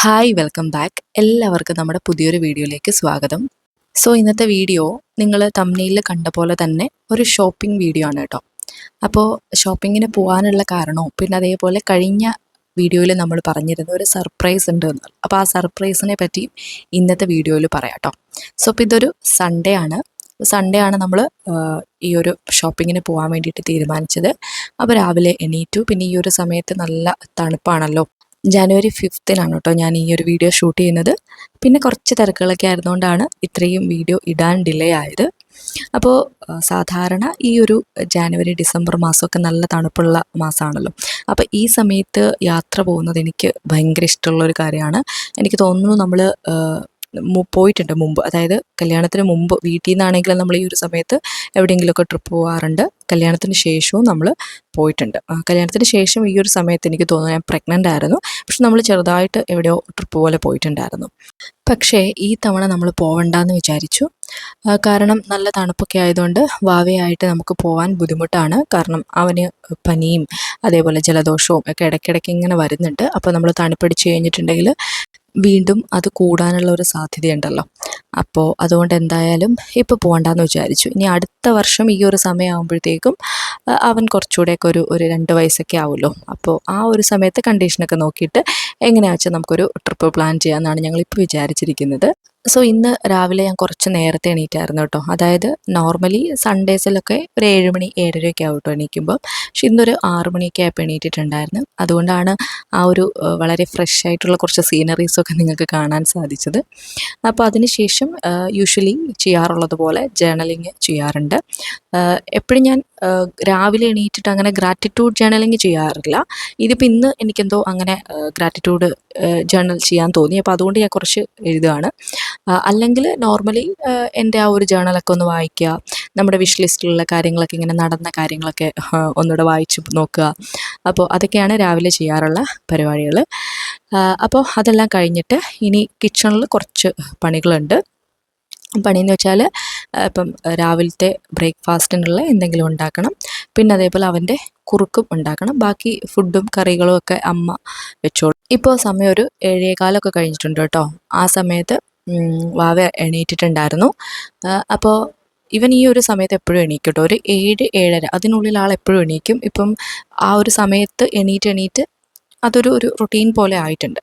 Hi welcome back എല്ലാവർക്കും നമ്മുടെ പുതിയൊരു വീഡിയോയിലേക്ക് സ്വാഗതം. സോ ഇന്നത്തെ വീഡിയോ നിങ്ങൾ തമ്മിലിൽ കണ്ട പോലെ തന്നെ ഒരു ഷോപ്പിംഗ് വീഡിയോ ആണ് കേട്ടോ. അപ്പോൾ ഷോപ്പിങ്ങിന് പോകാനുള്ള കാരണവും പിന്നെ അതേപോലെ കഴിഞ്ഞ വീഡിയോയിൽ നമ്മൾ പറഞ്ഞിരുന്ന ഒരു സർപ്രൈസ് ഉണ്ട് എന്ന്. അപ്പോൾ ആ സർപ്രൈസിനെ പറ്റി ഇന്നത്തെ വീഡിയോയിൽ പറയാം കേട്ടോ. സോ അപ്പോൾ ഇതൊരു സൺഡേ ആണ്. സൺഡേ ആണ് നമ്മൾ ഈ ഒരു ഷോപ്പിങ്ങിന് പോകാൻ വേണ്ടിയിട്ട് തീരുമാനിച്ചത്. അപ്പോൾ രാവിലെ എണീറ്റു. പിന്നെ ഈ ഒരു സമയത്ത് നല്ല തണുപ്പാണല്ലോ. ജനുവരി ഫിഫ്തിനാണ് കേട്ടോ ഞാൻ ഈ ഒരു വീഡിയോ ഷൂട്ട് ചെയ്യുന്നത്. പിന്നെ കുറച്ച് തിരക്കുകളൊക്കെ ആയിരുന്നുകൊണ്ടാണ് ഇത്രയും വീഡിയോ ഇടാൻ ഡിലേ ആയത്. അപ്പോൾ സാധാരണ ഈ ഒരു ജാനുവരി ഡിസംബർ മാസമൊക്കെ നല്ല തണുപ്പുള്ള മാസമാണല്ലോ. അപ്പോൾ ഈ സമയത്ത് യാത്ര പോകുന്നത് എനിക്ക് ഭയങ്കര ഇഷ്ടമുള്ളൊരു കാര്യമാണ്. എനിക്ക് തോന്നുന്നു നമ്മൾ പോയിട്ടുണ്ട് മുമ്പ്. അതായത് കല്യാണത്തിന് മുമ്പ് വീട്ടിൽ നിന്നാണെങ്കിലും നമ്മൾ ഈ ഒരു സമയത്ത് എവിടെയെങ്കിലുമൊക്കെ ട്രിപ്പ് പോകാറുണ്ട് കല്യാണത്തിന് ശേഷവും നമ്മൾ പോയിട്ടുണ്ട്. കല്യാണത്തിന് ശേഷം ഈ ഒരു സമയത്ത് എനിക്ക് തോന്നുന്നു ഞാൻ പ്രഗ്നന്റ് ആയിരുന്നു. പക്ഷെ നമ്മൾ ചെറുതായിട്ട് എവിടെയോ ട്രിപ്പ് പോലെ പോയിട്ടുണ്ടായിരുന്നു. പക്ഷേ ഈ തവണ നമ്മൾ പോവണ്ടെന്ന് വിചാരിച്ചു. കാരണം നല്ല തണുപ്പൊക്കെ ആയതുകൊണ്ട് വാവയായിട്ട് നമുക്ക് പോകാൻ ബുദ്ധിമുട്ടാണ്. കാരണം അവന് പനിയും അതേപോലെ ജലദോഷവും ഒക്കെ ഇടയ്ക്കിടയ്ക്ക് ഇങ്ങനെ വരുന്നുണ്ട്. അപ്പോൾ നമ്മൾ തണുപ്പടിച്ച് കഴിഞ്ഞിട്ടുണ്ടെങ്കിൽ വീണ്ടും അത് കൂടാനുള്ള ഒരു സാധ്യതയുണ്ടല്ലോ. അപ്പോൾ അതുകൊണ്ട് എന്തായാലും ഇപ്പോൾ പോകണ്ടെന്ന് വിചാരിച്ചു. ഇനി അടുത്ത വർഷം ഈ ഒരു സമയമാകുമ്പോഴത്തേക്കും അവൻ കുറച്ചുകൂടെയൊക്കെ ഒരു ഒരു രണ്ട് വയസ്സൊക്കെ ആവുമല്ലോ. അപ്പോൾ ആ ഒരു സമയത്ത് കണ്ടീഷനൊക്കെ നോക്കിയിട്ട് എങ്ങനെയാ വെച്ചാൽ നമുക്കൊരു ട്രിപ്പ് പ്ലാൻ ചെയ്യാമെന്നാണ് ഞങ്ങളിപ്പോൾ വിചാരിച്ചിരിക്കുന്നത്. സോ ഇന്ന് രാവിലെ ഞാൻ കുറച്ച് നേരത്തെ എണീറ്റായിരുന്നു കേട്ടോ. അതായത് നോർമലി സൺഡേസിലൊക്കെ ഒരു ഏഴ് മണി ഏഴരയൊക്കെ ആവും കേട്ടോ എണീക്കുമ്പോൾ പക്ഷെ ഇന്നൊരു ആറ് മണിയൊക്കെ ആയപ്പോൾ എണീറ്റിട്ടുണ്ടായിരുന്നു. അതുകൊണ്ടാണ് ആ ഒരു വളരെ ഫ്രഷ് ആയിട്ടുള്ള കുറച്ച് സീനറീസൊക്കെ നിങ്ങൾക്ക് കാണാൻ സാധിച്ചത്. അപ്പോൾ അതിനുശേഷം യൂഷ്വലി ചെയ്യാറുള്ളത് പോലെ ജേണലിങ് ചെയ്യാറുണ്ട്. എപ്പോഴും ഞാൻ രാവിലെ എണീറ്റിട്ട് അങ്ങനെ ഗ്രാറ്റിറ്റ്യൂഡ് ജേണലിങ് ചെയ്യാറില്ല. ഇതിപ്പോൾ ഇന്ന് എനിക്കെന്തോ അങ്ങനെ ഗ്രാറ്റിറ്റ്യൂഡ് ജേണൽ ചെയ്യാൻ തോന്നി. അപ്പോൾ അതുകൊണ്ട് ഞാൻ കുറച്ച് എഴുതുകയാണ് അല്ലെങ്കിൽ നോർമലി എന്റെ ആ ഒരു ജേണലൊക്കെ ഒന്ന് വായിക്കുക നമ്മുടെ വിഷ് ലിസ്റ്റിലുള്ള കാര്യങ്ങളൊക്കെ ഇങ്ങനെ നടന്ന കാര്യങ്ങളൊക്കെ ഒന്നുകൂടെ വായിച്ച് നോക്കുക. അപ്പോൾ അതൊക്കെയാണ് രാവിലെ ചെയ്യാറുള്ള പരിപാടികൾ അപ്പോൾ അതെല്ലാം കഴിഞ്ഞിട്ട് ഇനി കിച്ചണിൽ കുറച്ച് പണികളുണ്ട്. പണിയെന്ന് വെച്ചാൽ ഇപ്പം രാവിലത്തെ ബ്രേക്ക്ഫാസ്റ്റിനുള്ള എന്തെങ്കിലും ഉണ്ടാക്കണം. പിന്നെ അതേപോലെ അവന്റെ കുറുക്കും ഉണ്ടാക്കണം. ബാക്കി ഫുഡും കറികളും ഒക്കെ അമ്മ വെച്ചോളും. ഇപ്പോൾ സമയം ഒരു ഏഴേകാലൊക്കെ കഴിഞ്ഞിട്ടുണ്ട് കേട്ടോ. ആ സമയത്ത് വാവ എണീറ്റിട്ടുണ്ടായിരുന്നു. അപ്പോൾ ഇവൻ ഈ ഒരു സമയത്ത് എപ്പോഴും എണീക്കും കേട്ടോ. ഒരു ഏഴ് ഏഴര അതിനുള്ളിൽ ആൾ എപ്പോഴും എണീക്കും. ഇപ്പം ആ ഒരു സമയത്ത് എണീറ്റ് എണീറ്റ് അതൊരു ഒരു റുട്ടീൻ പോലെ ആയിട്ടുണ്ട്.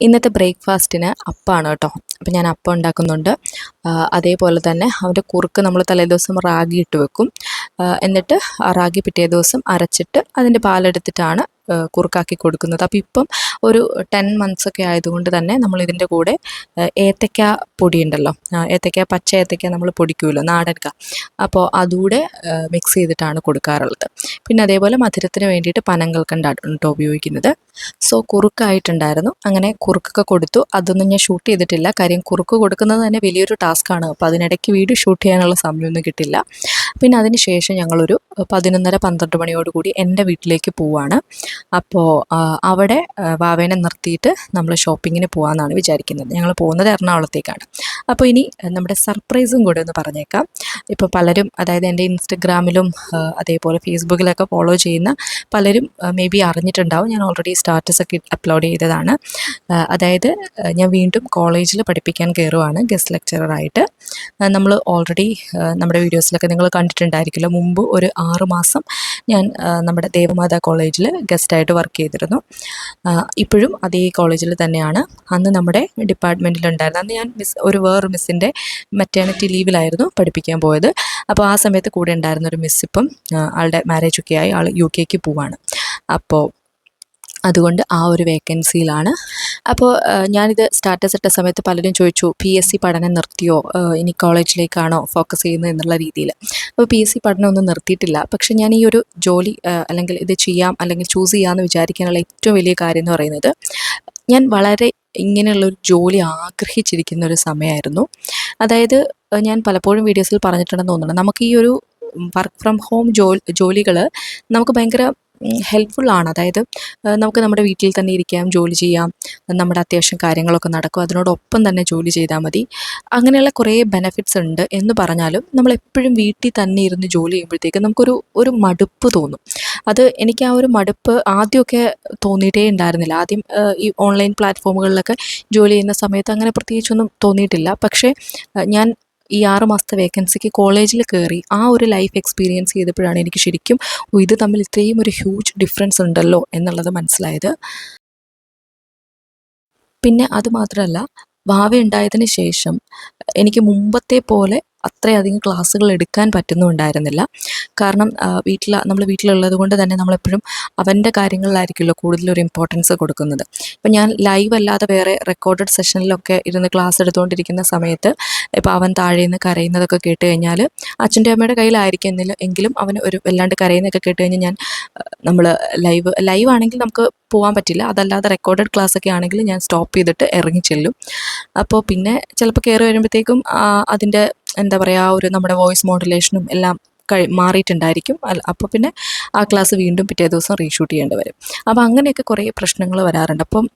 ഇന്നത്തെ ബ്രേക്ക്ഫാസ്റ്റിന് അപ്പമാണ് കേട്ടോ. അപ്പം ഞാൻ അപ്പം ഉണ്ടാക്കുന്നുണ്ട്. അതേപോലെ തന്നെ അവന്റെ കുറുക്ക് നമ്മൾ തലേദിവസം റാഗി ഇട്ട് വെക്കും. എന്നിട്ട് ആ റാഗി പിറ്റേ ദിവസം അരച്ചിട്ട് അതിന്റെ പാലെടുത്തിട്ടാണ് കുറുക്കാക്കി കൊടുക്കുന്നത്. അപ്പോൾ ഇപ്പം ഒരു ടെൻ മന്ത്സ് ഒക്കെ ആയതുകൊണ്ട് തന്നെ നമ്മൾ ഇതിന്റെ കൂടെ ഏത്തക്ക പൊടി ഉണ്ടല്ലോ. ഏത്തക്ക പച്ച ഏത്തക്ക നമ്മൾ പൊടിക്കുമല്ലോ നാടൻക അപ്പോൾ അതുകൂടെ മിക്സ് ചെയ്തിട്ടാണ് കൊടുക്കാറുള്ളത്. പിന്നെ അതേപോലെ മധുരത്തിന് വേണ്ടിയിട്ട് പനങ്ങൾക്കണ്ടാണ് കേട്ടോ ഉപയോഗിക്കുന്നത്. സോ കുറുക്കായിട്ടുണ്ടായിരുന്നു. അങ്ങനെ കുറുക്കൊക്കെ കൊടുത്തു. അതൊന്നും ഞാൻ ഷൂട്ട് ചെയ്തിട്ടില്ല. കാര്യം കുറുക്ക് കൊടുക്കുന്നത് തന്നെ വലിയൊരു ടാസ്ക്കാണ് അപ്പോൾ അതിനിടയ്ക്ക് വീഡിയോ ഷൂട്ട് ചെയ്യാനുള്ള സമയമൊന്നും കിട്ടില്ല. പിന്നെ അതിന് ശേഷം ഞങ്ങളൊരു പതിനൊന്നര പന്ത്രണ്ട് മണിയോടുകൂടി എന്റെ വീട്ടിലേക്ക് പോവാണ്. അപ്പോൾ അവിടെ വാവേനെ നിർത്തിയിട്ട് നമ്മൾ ഷോപ്പിങ്ങിന് പോകാമെന്നാണ് വിചാരിക്കുന്നത്. ഞങ്ങൾ പോകുന്നത് എറണാകുളത്തേക്കാണ്. അപ്പോൾ ഇനി നമ്മുടെ സർപ്രൈസും കൂടെ ഒന്ന് പറഞ്ഞേക്കാം. ഇപ്പോൾ പലരും അതായത് എന്റെ ഇൻസ്റ്റഗ്രാമിലും അതേപോലെ ഫേസ്ബുക്കിലൊക്കെ ഫോളോ ചെയ്യുന്ന പലരും മേ ബി അറിഞ്ഞിട്ടുണ്ടാവും. ഞാൻ ഓൾറെഡി സ്റ്റാറ്റസ് ഒക്കെ അപ്ലോഡ് ചെയ്തതാണ്. അതായത് ഞാൻ വീണ്ടും കോളേജിൽ പഠിപ്പിക്കാൻ കയറുവാണ് ഗസ്റ്റ് ലെക്ചറായിട്ട് നമ്മൾ ഓൾറെഡി നമ്മുടെ വീഡിയോസിലൊക്കെ നിങ്ങൾ കണ്ടിട്ടുണ്ടായിരിക്കുമല്ലോ. മുമ്പ് ഒരു ആറ് മാസം ഞാൻ നമ്മുടെ ദേവമാതാ കോളേജിൽ ഗസ്റ്റായിട്ട് വർക്ക് ചെയ്തിരുന്നു. ഇപ്പോഴും അതേ കോളേജിൽ തന്നെയാണ്. അന്ന് നമ്മുടെ ഡിപ്പാർട്ട്മെന്റിലുണ്ടായിരുന്നു അന്ന് ഞാൻ മിസ് ഒരു വേറൊരു മിസ്സിന്റെ മെറ്റേണിറ്റി ലീവിലായിരുന്നു പഠിപ്പിക്കാൻ പോയത്. അപ്പോൾ ആ സമയത്ത് കൂടെ ഉണ്ടായിരുന്ന ഒരു മിസ് ഇപ്പം ആളുടെ മാരേജൊക്കെ ആയി. ആൾ യു കെക്ക് പോവാണ്. അപ്പോൾ അതുകൊണ്ട് ആ ഒരു വേക്കൻസിയിലാണ് അപ്പോൾ ഞാനിത് സ്റ്റാറ്റസ് ഇട്ട സമയത്ത് പലരും ചോദിച്ചു പി എസ് സി പഠനം നിർത്തിയോ? ഇനി കോളേജിലേക്കാണോ ഫോക്കസ് ചെയ്യുന്നത് എന്നുള്ള രീതിയിൽ. അപ്പോൾ പി എസ് സി പഠനം ഒന്നും നിർത്തിയിട്ടില്ല. പക്ഷേ ഞാൻ ഈ ഒരു ജോലി അല്ലെങ്കിൽ ഇത് ചെയ്യാം അല്ലെങ്കിൽ ചൂസ് ചെയ്യാമെന്ന് വിചാരിക്കാനുള്ള ഏറ്റവും വലിയ കാര്യം എന്ന് പറയുന്നത് ഞാൻ വളരെ ഇങ്ങനെയുള്ളൊരു ജോലി ആഗ്രഹിച്ചിരിക്കുന്ന ഒരു സമയമായിരുന്നു അതായത് ഞാൻ പലപ്പോഴും വീഡിയോസിൽ പറഞ്ഞിട്ടുണ്ടെന്ന് തോന്നുന്നു. നമുക്ക് ഈ ഒരു വർക്ക് ഫ്രം ഹോം ജോ ജോലികൾ നമുക്ക് ഭയങ്കര ഹെൽപ്ഫുള്ളാണ് അതായത് നമുക്ക് നമ്മുടെ വീട്ടിൽ തന്നെ ഇരിക്കാം ജോലി ചെയ്യാം നമ്മുടെ അത്യാവശ്യം കാര്യങ്ങളൊക്കെ നടക്കും അതിനോടൊപ്പം തന്നെ ജോലി ചെയ്താൽ മതി. അങ്ങനെയുള്ള കുറേ ബെനഫിറ്റ്സ് ഉണ്ട് എന്ന് പറഞ്ഞാലും നമ്മളെപ്പോഴും വീട്ടിൽ തന്നെ ഇരുന്ന് ജോലി ചെയ്യുമ്പോഴത്തേക്ക് നമുക്കൊരു ഒരു മടുപ്പ് തോന്നും. അത് എനിക്ക് ആ ഒരു മടുപ്പ് ആദ്യമൊക്കെ തോന്നിയിട്ടേ ഉണ്ടായിരുന്നില്ല. ആദ്യം ഈ ഓൺലൈൻ പ്ലാറ്റ്ഫോമുകളിലൊക്കെ ജോലി ചെയ്യുന്ന സമയത്ത് അങ്ങനെ പ്രത്യേകിച്ചൊന്നും തോന്നിയിട്ടില്ല. പക്ഷേ ഞാൻ ഈ ആറ് മാസത്തെ വേക്കൻസിക്ക് കോളേജിൽ കയറി ആ ഒരു ലൈഫ് എക്സ്പീരിയൻസ് ചെയ്തപ്പോഴാണ് എനിക്ക് ശരിക്കും ഇത് തമ്മിൽ ഇത്രയും ഒരു ഹ്യൂജ് ഡിഫറൻസ് ഉണ്ടല്ലോ എന്നുള്ളത് മനസ്സിലായത്. പിന്നെ അതുമാത്രമല്ല ഭാവി ഉണ്ടായതിന് ശേഷം എനിക്ക് മുമ്പത്തെ പോലെ അത്രയധികം ക്ലാസ്സുകൾ എടുക്കാൻ പറ്റുന്നുണ്ടായിരുന്നില്ല. കാരണം വീട്ടിൽ നമ്മൾ വീട്ടിലുള്ളത് കൊണ്ട് തന്നെ നമ്മളെപ്പോഴും അവന്റെ കാര്യങ്ങളിലായിരിക്കുമല്ലോ കൂടുതലൊരു ഇമ്പോർട്ടൻസ് കൊടുക്കുന്നത്. ഇപ്പം ഞാൻ ലൈവ് അല്ലാതെ വേറെ റെക്കോർഡഡ് സെഷനിലൊക്കെ ഇരുന്ന് ക്ലാസ് എടുത്തുകൊണ്ടിരിക്കുന്ന സമയത്ത് ഇപ്പോൾ അവൻ താഴെ നിന്ന് കരയുന്നതൊക്കെ കേട്ട് കഴിഞ്ഞാൽ അച്ഛന്റെ അമ്മയുടെ കയ്യിലായിരിക്കുന്നില്ല എങ്കിലും അവൻ ഒരു വല്ലാണ്ട് കരയുന്നതൊക്കെ കേട്ട് കഴിഞ്ഞാൽ ഞാൻ നമ്മൾ ലൈവ് ലൈവ് ആണെങ്കിൽ നമുക്ക് പോകാൻ പറ്റില്ല. അതല്ലാതെ റെക്കോർഡഡ് ക്ലാസ് ഒക്കെ ആണെങ്കിൽ ഞാൻ സ്റ്റോപ്പ് ചെയ്തിട്ട് ഇറങ്ങി ചെല്ലും. അപ്പോൾ പിന്നെ ചിലപ്പോൾ കയറി വരുമ്പോഴത്തേക്കും അതിന്റെ എന്താ പറയുക ഒരു നമ്മുടെ വോയിസ് മോഡുലേഷനും എല്ലാം കഴി മാറിയിട്ടുണ്ടായിരിക്കും. അപ്പോൾ പിന്നെ ആ ക്ലാസ് വീണ്ടും പിറ്റേ ദിവസം റീഷൂട്ട് ചെയ്യേണ്ടി വരും. അപ്പോൾ അങ്ങനെയൊക്കെ കുറേ പ്രശ്നങ്ങൾ വരാറുണ്ട്. അപ്പം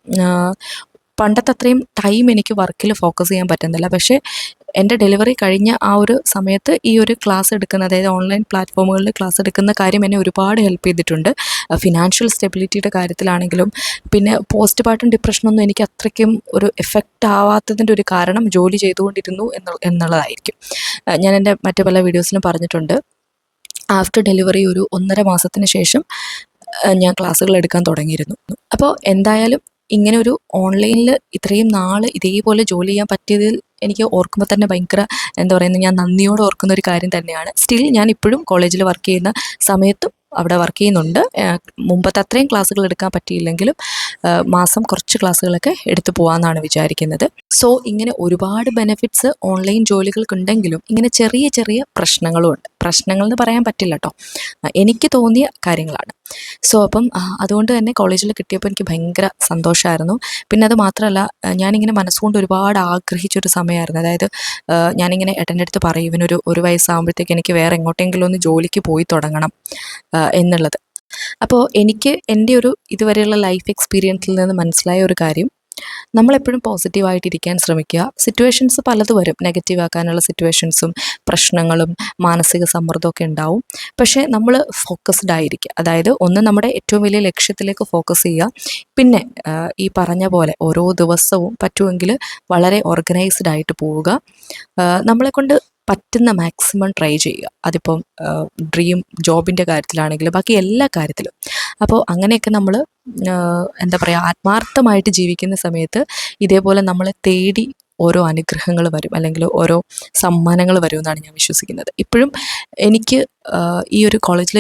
പണ്ടത്തെ അത്രയും ടൈം എനിക്ക് വർക്കിൽ ഫോക്കസ് ചെയ്യാൻ പറ്റുന്നില്ല. പക്ഷേ എന്റെ ഡെലിവറി കഴിഞ്ഞ ആ ഒരു സമയത്ത് ഈ ഒരു ക്ലാസ് എടുക്കുന്ന അതായത് ഓൺലൈൻ പ്ലാറ്റ്ഫോമുകളിൽ ക്ലാസ് എടുക്കുന്ന കാര്യം എന്നെ ഒരുപാട് ഹെൽപ്പ് ചെയ്തിട്ടുണ്ട്. ഫിനാൻഷ്യൽ സ്റ്റെബിലിറ്റിയുടെ കാര്യത്തിലാണെങ്കിലും പിന്നെ പോസ്റ്റ് പാർട്ടം ഡിപ്രഷനൊന്നും എനിക്ക് അത്രയ്ക്കും ഒരു എഫക്റ്റ് ആവാത്തതിന്റെ ഒരു കാരണം ജോലി ചെയ്തുകൊണ്ടിരുന്നു എന്നുള്ളതായിരിക്കും. ഞാൻ എന്റെ മറ്റു പല വീഡിയോസിലും പറഞ്ഞിട്ടുണ്ട്. ആഫ്റ്റർ ഡെലിവറി ഒരു ഒന്നര മാസത്തിന് ശേഷം ഞാൻ ക്ലാസ്സുകൾ എടുക്കാൻ തുടങ്ങിയിരുന്നു. അപ്പോൾ എന്തായാലും ഇങ്ങനെ ഒരു ഓൺലൈനിൽ ഇത്രയും നാൾ ഇതേപോലെ ജോലി ചെയ്യാൻ പറ്റിയതിൽ എനിക്ക് ഓർക്കുമ്പോൾ തന്നെ ഭയങ്കര എന്താ പറയുന്നത് ഞാൻ നന്ദിയോടെ ഓർക്കുന്ന ഒരു കാര്യം തന്നെയാണ്. സ്റ്റിൽ ഞാൻ ഇപ്പോഴും കോളേജിൽ വർക്ക് ചെയ്യുന്ന സമയത്തും അവിടെ വർക്ക് ചെയ്യുന്നുണ്ട്. മുമ്പത്തെ അത്രയും ക്ലാസ്സുകൾ എടുക്കാൻ പറ്റിയില്ലെങ്കിലും മാസം കുറച്ച് ക്ലാസ്സുകളൊക്കെ എടുത്തു പോകാമെന്നാണ് വിചാരിക്കുന്നത്. സോ ഇങ്ങനെ ഒരുപാട് ബെനിഫിറ്റ്സ് ഓൺലൈൻ ജോലികൾക്കുണ്ടെങ്കിലും ഇങ്ങനെ ചെറിയ ചെറിയ പ്രശ്നങ്ങളും ഉണ്ട്. പ്രശ്നങ്ങൾ എന്ന് പറയാൻ പറ്റില്ല കേട്ടോ എനിക്ക് തോന്നിയ കാര്യങ്ങളാണ്. സോ അപ്പം അതുകൊണ്ട് തന്നെ കോളേജിൽ കിട്ടിയപ്പോൾ എനിക്ക് ഭയങ്കര സന്തോഷമായിരുന്നു പിന്നെ അത് മാത്രമല്ല ഞാനിങ്ങനെ മനസ്സുകൊണ്ട് ഒരുപാട് ആഗ്രഹിച്ചൊരു സമയമായിരുന്നു. അതായത് ഞാനിങ്ങനെ ഏട്ടന്റെ അടുത്ത് പറയും ഇവനൊരു ഒരു വയസ്സാകുമ്പോഴത്തേക്ക് എനിക്ക് വേറെ എങ്ങോട്ടെങ്കിലും ഒന്ന് ജോലിക്ക് പോയി തുടങ്ങണം. എന്നുള്ളത്. അപ്പോൾ എനിക്ക് എന്റെ ഒരു ഇതുവരെയുള്ള ലൈഫ് എക്സ്പീരിയൻസിൽ നിന്ന് മനസ്സിലായ ഒരു കാര്യം നമ്മളെപ്പോഴും പോസിറ്റീവായിട്ടിരിക്കാൻ ശ്രമിക്കുക. സിറ്റുവേഷൻസ് പലത് വരും നെഗറ്റീവ് ആക്കാനുള്ള സിറ്റുവേഷൻസും പ്രശ്നങ്ങളും മാനസിക സമ്മർദ്ദമൊക്കെ ഉണ്ടാവും. പക്ഷേ നമ്മൾ ഫോക്കസ്ഡ് ആയിരിക്കുക. അതായത് ഒന്ന് നമ്മുടെ ഏറ്റവും വലിയ ലക്ഷ്യത്തിലേക്ക് ഫോക്കസ് ചെയ്യുക. പിന്നെ ഈ പറഞ്ഞ പോലെ ഓരോ ദിവസവും പറ്റുമെങ്കിൽ വളരെ ഓർഗനൈസ്ഡ് ആയിട്ട് പോവുക. നമ്മളെക്കൊണ്ട് പറ്റുന്ന മാക്സിമം ട്രൈ ചെയ്യുക. അതിപ്പം ഡ്രീം ജോബിന്റെ കാര്യത്തിലാണെങ്കിലും ബാക്കി എല്ലാ കാര്യത്തിലും. അപ്പോൾ അങ്ങനെയൊക്കെ നമ്മൾ എന്താ പറയുക ആത്മാർത്ഥമായിട്ട് ജീവിക്കുന്ന സമയത്ത് ഇതേപോലെ നമ്മളെ തേടി ഓരോ അനുഗ്രഹങ്ങൾ വരും. അല്ലെങ്കിൽ ഓരോ സമ്മാനങ്ങൾ വരുമെന്നാണ് ഞാൻ വിശ്വസിക്കുന്നത്. ഇപ്പോഴും എനിക്ക് ഈ ഒരു കോളേജിൽ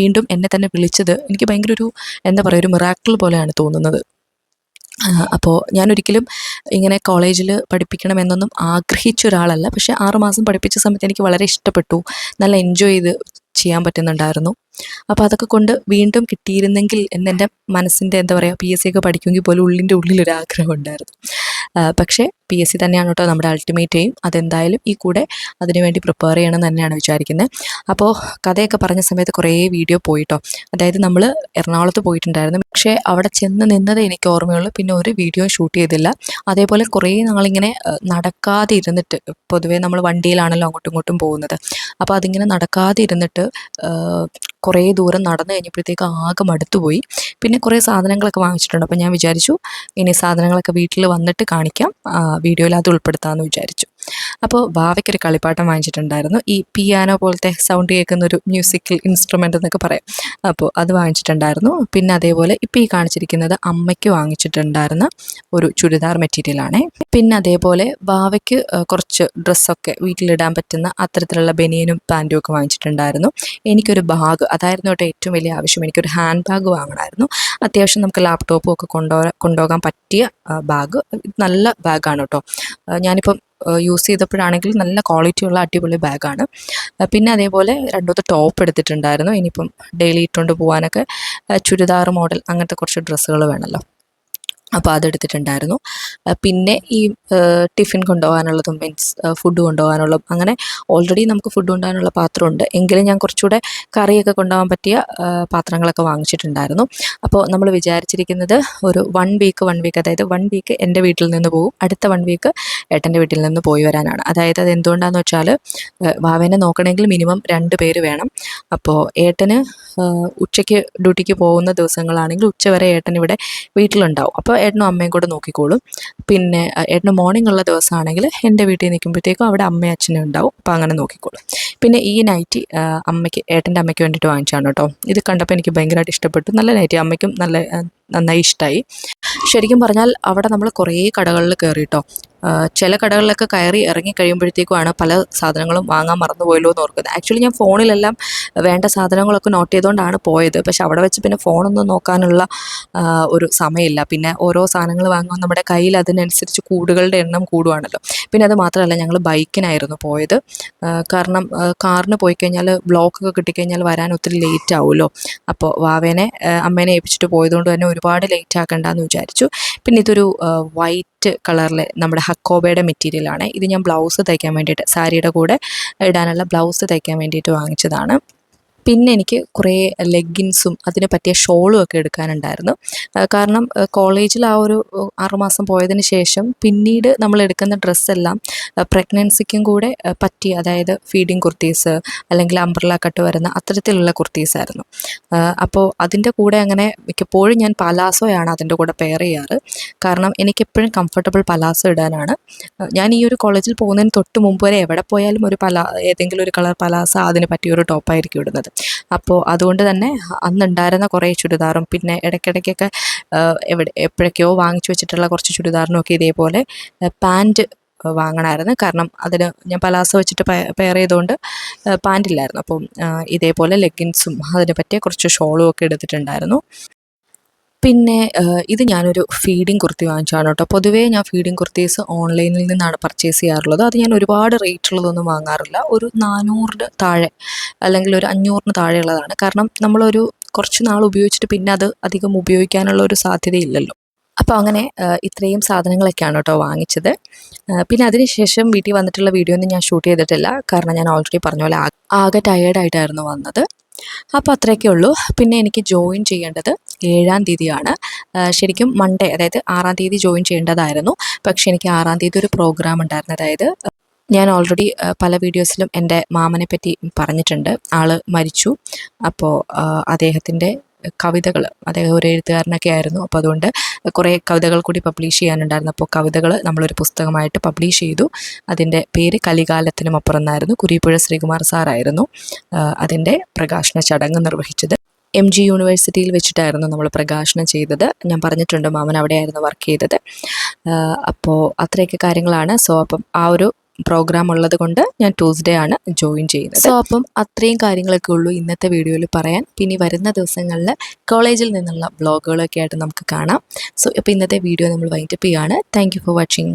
വീണ്ടും എന്നെ തന്നെ വിളിച്ചത് എനിക്ക് ഭയങ്കര ഒരു എന്താ പറയുക ഒരു മിറാക്കിൾ പോലെയാണ് തോന്നുന്നത്. അപ്പോൾ ഞാനൊരിക്കലും ഇങ്ങനെ കോളേജിൽ പഠിപ്പിക്കണമെന്നൊന്നും ആഗ്രഹിച്ച ഒരാളല്ല. പക്ഷേ ആറുമാസം പഠിപ്പിച്ച സമയത്ത് എനിക്ക് വളരെ ഇഷ്ടപ്പെട്ടു. നല്ല എൻജോയ് ചെയ്ത് ചെയ്യാൻ പറ്റുന്നുണ്ടായിരുന്നു. അപ്പോൾ അതൊക്കെ കൊണ്ട് വീണ്ടും കിട്ടിയിരുന്നെങ്കിൽ എന്നെന്റെ മനസ്സിന്റെ എന്താ പറയുക പി എസ് സി ഒക്കെ പഠിക്കുമെങ്കിൽ പോലും ഉള്ളിന്റെ ഉള്ളിലൊരാഗ്രഹം ഉണ്ടായിരുന്നു. പക്ഷേ പി എസ് സി തന്നെയാണ് കേട്ടോ നമ്മുടെ അൾട്ടിമേറ്റ് എയിം അതെന്തായാലും ഈ കൂടെ അതിനുവേണ്ടി പ്രിപ്പയർ ചെയ്യണം തന്നെയാണ് വിചാരിക്കുന്നത് അപ്പോൾ കഥയൊക്കെ പറഞ്ഞ സമയത്ത് കുറേ വീഡിയോ പോയിട്ടോ. അതായത് നമ്മൾ എറണാകുളത്ത് പോയിട്ടുണ്ടായിരുന്നു. പക്ഷേ അവിടെ ചെന്ന് നിന്നത് എനിക്ക് ഓർമ്മയുള്ളൂ. പിന്നെ ഒരു വീഡിയോ ഷൂട്ട് ചെയ്തില്ല. അതേപോലെ കുറേ നാളിങ്ങനെ നടക്കാതെ ഇരുന്നിട്ട് പൊതുവേ നമ്മൾ വണ്ടിയിലാണല്ലോ അങ്ങോട്ടും ഇങ്ങോട്ടും പോകുന്നത്. അപ്പോൾ അതിങ്ങനെ നടക്കാതെ ഇരുന്നിട്ട് കുറേ ദൂരം നടന്നു കഴിഞ്ഞപ്പോഴത്തേക്ക് ആകെ മടുത്തുപോയി. പിന്നെ കുറേ സാധനങ്ങളൊക്കെ വാങ്ങിച്ചിട്ടുണ്ട്. അപ്പോൾ ഞാൻ വിചാരിച്ചു ഇനി സാധനങ്ങളൊക്കെ വീട്ടിൽ വന്നിട്ട് കാണിക്കാം. വീഡിയോയിൽ അത് ഉൾപ്പെടുത്താമെന്ന് വിചാരിച്ചു. അപ്പോൾ ഭാവയ്ക്കൊരു കളിപ്പാട്ടം വാങ്ങിച്ചിട്ടുണ്ടായിരുന്നു. ഈ പിയാനോ പോലത്തെ സൗണ്ട് കേൾക്കുന്ന ഒരു മ്യൂസിക്കൽ ഇൻസ്ട്രുമെന്റ് എന്നൊക്കെ പറയാം. അപ്പോൾ അത് വാങ്ങിച്ചിട്ടുണ്ടായിരുന്നു. പിന്നെ അതേപോലെ ഇപ്പോൾ ഈ കാണിച്ചിരിക്കുന്നത് അമ്മയ്ക്ക് വാങ്ങിച്ചിട്ടുണ്ടായിരുന്ന ഒരു ചുരിദാർ മെറ്റീരിയലാണ് പിന്നെ അതേപോലെ ഭാവയ്ക്ക് കുറച്ച് ഡ്രസ്സൊക്കെ വീട്ടിലിടാൻ പറ്റുന്ന അത്തരത്തിലുള്ള ബനിയനും പാന്റും ഒക്കെ വാങ്ങിച്ചിട്ടുണ്ടായിരുന്നു. എനിക്കൊരു ബാഗ് അതായിരുന്നു കേട്ടോ ഏറ്റവും വലിയ ആവശ്യം. എനിക്കൊരു ഹാൻഡ് ബാഗ് വാങ്ങണമായിരുന്നു. അത്യാവശ്യം നമുക്ക് ലാപ്ടോപ്പും ഒക്കെ കൊണ്ടുപോകാൻ കൊണ്ടുപോകാൻ പറ്റിയ ബാഗ് നല്ല ബാഗാണ് കേട്ടോ ഞാനിപ്പം യൂസ് ചെയ്തപ്പോഴാണെങ്കിൽ നല്ല ക്വാളിറ്റിയുള്ള അടിപൊളി ബാഗാണ് പിന്നെ അതേപോലെ രണ്ടൂത്ത് ടോപ്പ് എടുത്തിട്ടുണ്ടായിരുന്നു. ഇനിയിപ്പം ഡെയിലി ഇട്ടുകൊണ്ട് പോകാനൊക്കെ ചുരിദാർ മോഡൽ അങ്ങനത്തെ കുറച്ച് ഡ്രസ്സുകൾ വേണമല്ലോ അപ്പോൾ അതെടുത്തിട്ടുണ്ടായിരുന്നു. പിന്നെ ഈ ടിഫിൻ കൊണ്ടുപോകാനുള്ളതും മീൻസ് ഫുഡ് കൊണ്ടുപോകാനുള്ളതും അങ്ങനെ ഓൾറെഡി നമുക്ക് ഫുഡ് കൊണ്ടുപോകാനുള്ള പാത്രമുണ്ട്. എങ്കിലും ഞാൻ കുറച്ചുകൂടെ കറിയൊക്കെ കൊണ്ടുപോകാൻ പറ്റിയ പാത്രങ്ങളൊക്കെ വാങ്ങിച്ചിട്ടുണ്ടായിരുന്നു. അപ്പോൾ നമ്മൾ വിചാരിച്ചിരിക്കുന്നത് ഒരു വൺ വീക്ക് വൺ വീക്ക് അതായത് വൺ വീക്ക് എന്റെ വീട്ടിൽ നിന്ന് പോകും. അടുത്ത വൺ വീക്ക് ഏട്ടന്റെ വീട്ടിൽ നിന്ന് പോയി വരാനാണ്. അതായത് അത് എന്തുകൊണ്ടാണെന്ന് വെച്ചാൽ വാവേനെ നോക്കണമെങ്കിൽ മിനിമം രണ്ട് പേര് വേണം. അപ്പോൾ ഏട്ടന് ഉച്ചയ്ക്ക് ഡ്യൂട്ടിക്ക് പോകുന്ന ദിവസങ്ങളാണെങ്കിൽ ഉച്ചവരെ ഏട്ടൻ ഇവിടെ വീട്ടിലുണ്ടാവും. അപ്പോൾ ഏട്ടനും അമ്മയും കൂടെ നോക്കിക്കോളും. പിന്നെ ഏട്ടന് മോർണിംഗ് ഉള്ള ദിവസമാണെങ്കിൽ എന്റെ വീട്ടിൽ നിൽക്കുമ്പോഴത്തേക്കും അവിടെ അമ്മയും അച്ഛനും ഉണ്ടാവും. അപ്പോൾ അങ്ങനെ നോക്കിക്കോളും. പിന്നെ ഈ നൈറ്റി അമ്മയ്ക്ക് ഏട്ടന്റെ അമ്മയ്ക്ക് വേണ്ടിയിട്ട് വാങ്ങിച്ചാണ് കേട്ടോ. ഇത് കണ്ടപ്പോൾ എനിക്ക് ഭയങ്കരമായിട്ട് ഇഷ്ടപ്പെട്ടു. നല്ല നൈറ്റി അമ്മയ്ക്കും നല്ല നന്നായി ഇഷ്ടമായി ശരിക്കും പറഞ്ഞാൽ അവിടെ നമ്മൾ കുറേ കടകളിൽ കയറിയിട്ടോ ചില കടകളിലൊക്കെ കയറി ഇറങ്ങി കഴിയുമ്പോഴത്തേക്കുമാണ് പല സാധനങ്ങളും വാങ്ങാൻ മറന്നുപോയല്ലോ എന്ന് ഓർക്കുന്നത്. ആക്ച്വലി ഞാൻ ഫോണിലെല്ലാം വേണ്ട സാധനങ്ങളൊക്കെ നോട്ട് ചെയ്തുകൊണ്ടാണ് പോയത്. പക്ഷെ അവിടെ വെച്ച് പിന്നെ ഫോണൊന്നും നോക്കാനുള്ള ഒരു സമയമില്ല. പിന്നെ ഓരോ സാധനങ്ങൾ വാങ്ങുമ്പോൾ നമ്മുടെ കയ്യിൽ അതിനനുസരിച്ച് കൂടുകളുടെ എണ്ണം കൂടുവാണല്ലോ. പിന്നെ അത് മാത്രമല്ല ഞങ്ങൾ ബൈക്കിനായിരുന്നു പോയത്. കാരണം കാറിന് പോയി കഴിഞ്ഞാൽ ബ്ലോക്കൊക്കെ കിട്ടിക്കഴിഞ്ഞാൽ വരാൻ ഒത്തിരി ലേറ്റ് ആവുമല്ലോ. അപ്പോൾ വാവേനെ അമ്മേനെ ഏൽപ്പിച്ചിട്ട് പോയതുകൊണ്ട് തന്നെ ഒരുപാട് ലേറ്റ് ആക്കണ്ടെന്ന് വിചാരിച്ചു. പിന്നെ ഇതൊരു വൈറ്റ് കളറിലെ നമ്മുടെ ഹക്കോബയുടെ മെറ്റീരിയലാണ് ഇത് ഞാൻ ബ്ലൗസ് തയ്ക്കാൻ വേണ്ടിയിട്ട് സാരിയുടെ കൂടെ ഇടാനുള്ള ബ്ലൗസ് തയ്ക്കാൻ വേണ്ടിയിട്ട് വാങ്ങിച്ചതാണ്. പിന്നെ എനിക്ക് കുറേ ലെഗിൻസും അതിനെ പറ്റിയ ഷോളും ഒക്കെ എടുക്കാനുണ്ടായിരുന്നു. കാരണം കോളേജിൽ ആ ഒരു ആറുമാസം പോയതിന് ശേഷം പിന്നീട് നമ്മൾ എടുക്കുന്ന ഡ്രസ്സെല്ലാം പ്രഗ്നൻസിക്കും കൂടെ പറ്റി അതായത് ഫീഡിങ് കുർത്തീസ് അല്ലെങ്കിൽ അംബ്രല കട്ട് വരുന്ന അത്തരത്തിലുള്ള കുർത്തീസായിരുന്നു അപ്പോൾ അതിന്റെ കൂടെ അങ്ങനെ മിക്കപ്പോഴും ഞാൻ പലാസോയാണ് അതിന്റെ കൂടെ പെയർ ചെയ്യാറ്. കാരണം എനിക്കെപ്പോഴും കംഫർട്ടബിൾ പലാസോ ഇടാനാണ്. ഞാൻ ഈ ഒരു കോളേജിൽ പോകുന്നതിന് തൊട്ട് മുമ്പ് വരെ എവിടെ പോയാലും ഒരു പല ഏതെങ്കിലും ഒരു കളർ പലാസ അതിന് പറ്റിയ ഒരു ടോപ്പായിരിക്കും ഇടുന്നത്. അപ്പോൾ അതുകൊണ്ട് തന്നെ അന്നുണ്ടായിരുന്ന കുറേ ചുരിദാറും പിന്നെ ഇടയ്ക്കിടയ്ക്കൊക്കെ എവിടെ എപ്പോഴൊക്കെയോ വാങ്ങിച്ചു വെച്ചിട്ടുള്ള കുറച്ച് ചുരിദാറിനൊക്കെ ഇതേപോലെ പാന്റ് വാങ്ങണമായിരുന്നു കാരണം അതിന് ഞാൻ പലാസ വെച്ചിട്ട് പെയർ ചെയ്തുകൊണ്ട് പാന്റില്ലായിരുന്നു അപ്പം ഇതേപോലെ ലെഗിൻസും അതിനെ പറ്റിയ കുറച്ച് ഷോളും ഒക്കെ എടുത്തിട്ടുണ്ടായിരുന്നു. പിന്നെ ഇത് ഞാനൊരു ഫീഡിങ് കുർത്തി വാങ്ങിച്ചതാണ് കേട്ടോ. പൊതുവേ ഞാൻ ഫീഡിങ് കുർത്തീസ് ഓൺലൈനിൽ നിന്നാണ് പർച്ചേസ് ചെയ്യാറുള്ളത്. അത് ഞാൻ ഒരുപാട് റേറ്റുള്ളതൊന്നും വാങ്ങാറില്ല. ഒരു നാനൂറിന് താഴെ അല്ലെങ്കിൽ ഒരു അഞ്ഞൂറിന് താഴെയുള്ളതാണ്. കാരണം നമ്മളൊരു കുറച്ച് നാൾ ഉപയോഗിച്ചിട്ട് പിന്നെ അത് അധികം ഉപയോഗിക്കാനുള്ള ഒരു സാധ്യതയില്ലല്ലോ. അപ്പോൾ അങ്ങനെ ഇത്രയും സാധനങ്ങളൊക്കെയാണ് കേട്ടോ വാങ്ങിച്ചത്. പിന്നെ അതിനുശേഷം വീട്ടിൽ വന്നിട്ടുള്ള വീഡിയോ ഒന്നും ഞാൻ ഷൂട്ട് ചെയ്തിട്ടില്ല. കാരണം ഞാൻ ഓൾറെഡി പറഞ്ഞ പോലെ ആകെ ടയേർഡായിട്ടായിരുന്നു വന്നത്. അപ്പോൾ അത്രയൊക്കെ ഉള്ളൂ. പിന്നെ എനിക്ക് ജോയിൻ ചെയ്യേണ്ടത് ഏഴാം തീയതിയാണ്. ശരിക്കും മൺഡേ അതായത് ആറാം തീയതി ജോയിൻ ചെയ്യേണ്ടതായിരുന്നു. പക്ഷേ എനിക്ക് ആറാം തീയതി ഒരു പ്രോഗ്രാം ഉണ്ടായിരുന്നു. അതായത് ഞാൻ ഓൾറെഡി പല വീഡിയോസിലും എന്റെ മാമനെ പറ്റി പറഞ്ഞിട്ടുണ്ട്. ആൾ മരിച്ചു. അപ്പോൾ അദ്ദേഹത്തിന്റെ കവിതകൾ അദ്ദേഹം ഒരു എഴുത്തുകാരനൊക്കെ ആയിരുന്നു. അപ്പോൾ അതുകൊണ്ട് കുറേ കവിതകൾ കൂടി പബ്ലിഷ് ചെയ്യാനുണ്ടായിരുന്നു. അപ്പോൾ കവിതകൾ നമ്മളൊരു പുസ്തകമായിട്ട് പബ്ലിഷ് ചെയ്തു. അതിന്റെ പേര് കലികാലത്തിനും അപ്പുറം എന്നായിരുന്നു കുരിപ്പുഴ ശ്രീകുമാർ സാറായിരുന്നു അതിന്റെ പ്രകാശന ചടങ്ങ് നിർവഹിച്ചത്. എം ജി യൂണിവേഴ്സിറ്റിയിൽ വെച്ചിട്ടായിരുന്നു നമ്മൾ പ്രകാശനം ചെയ്തത്. ഞാൻ പറഞ്ഞിട്ടുണ്ട് മാമൻ അവിടെയായിരുന്നു വർക്ക് ചെയ്തത്. അപ്പോൾ അത്രയൊക്കെ കാര്യങ്ങളാണ്. സോ അപ്പം ആ ഒരു പ്രോഗ്രാം ഉള്ളത് കൊണ്ട് ഞാൻ ട്യൂസ്ഡേ ആണ് ജോയിൻ ചെയ്യുന്നത്. സോ അപ്പം അത്രയും കാര്യങ്ങളൊക്കെ ഉള്ളൂ ഇന്നത്തെ വീഡിയോയിൽ പറയാൻ. പിന്നെ വരുന്ന ദിവസങ്ങളിൽ കോളേജിൽ നിന്നുള്ള ബ്ലോഗുകളൊക്കെ ആയിട്ട് നമുക്ക് കാണാം. സോ അപ്പോൾ ഇന്നത്തെ വീഡിയോ നമ്മൾ വൈൻഡപ്പ് ചെയ്യുകയാണ് താങ്ക് ഫോർ വാച്ചിങ്